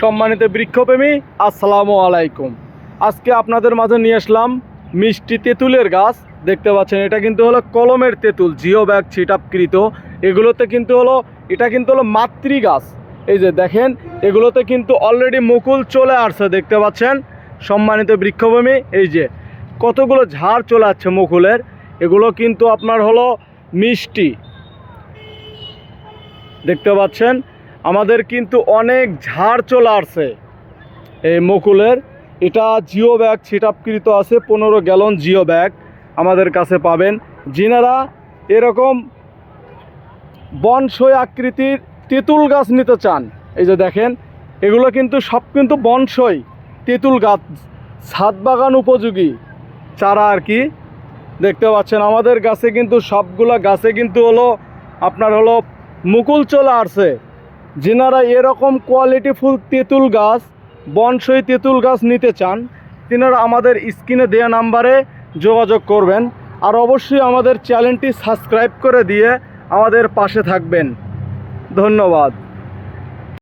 সম্মানিত বৃক্ষপ্রেমী, আসসালামু আলাইকুম। আজকে আপনাদের মাঝে নিয়ে আসলাম মিষ্টি তেঁতুলের গাছ। দেখতে পাচ্ছেন, এটা কিন্তু হলো কলমের তেঁতুল, জিও ব্যাগ ছিটাপকৃত। এগুলোতে কিন্তু হলো, এটা কিন্তু হলো মাতৃ গাছ। এই যে দেখেন, এগুলোতে কিন্তু অলরেডি মুকুল চলে আসছে, দেখতে পাচ্ছেন। সম্মানিত বৃক্ষভূমি এই যে কতগুলো ঝাড় চলে আসছে মুকুলের। এগুলো কিন্তু আপনার হলো মিষ্টি। দেখতে পাচ্ছেন আমাদের কিন্তু অনেক ঝাড় চলে আসছে। এই মুকুলের, এটা জিও ব্যাগ ছিটাপকৃত আছে, পনেরো গ্যালন জিও ব্যাগ আমাদের কাছে পাবেন। যিনারা এরকম বনসই আকৃতির তেঁতুল গাছ নিতে চান, এই যে দেখেন, এগুলো কিন্তু সব কিন্তু বনসই তেঁতুল গাছ, ছাদ বাগান উপযোগী চারা আর কি। দেখতে পাচ্ছেন, আমাদের গাছে কিন্তু সবগুলো গাছে কিন্তু হলো, আপনার হলো মুকুল চলে আসছে। যিনারা এরকম কোয়ালিটি ফুল তেঁতুল গাছ, বনসই তেঁতুল গাছ নিতে চান, তিনারা আমাদের স্ক্রিনে দেওয়া নাম্বারে যোগাযোগ করবেন আর অবশ্যই আমাদের চ্যানেলটি সাবস্ক্রাইব করে দিয়ে আমাদের পাশে থাকবেন। ধন্যবাদ।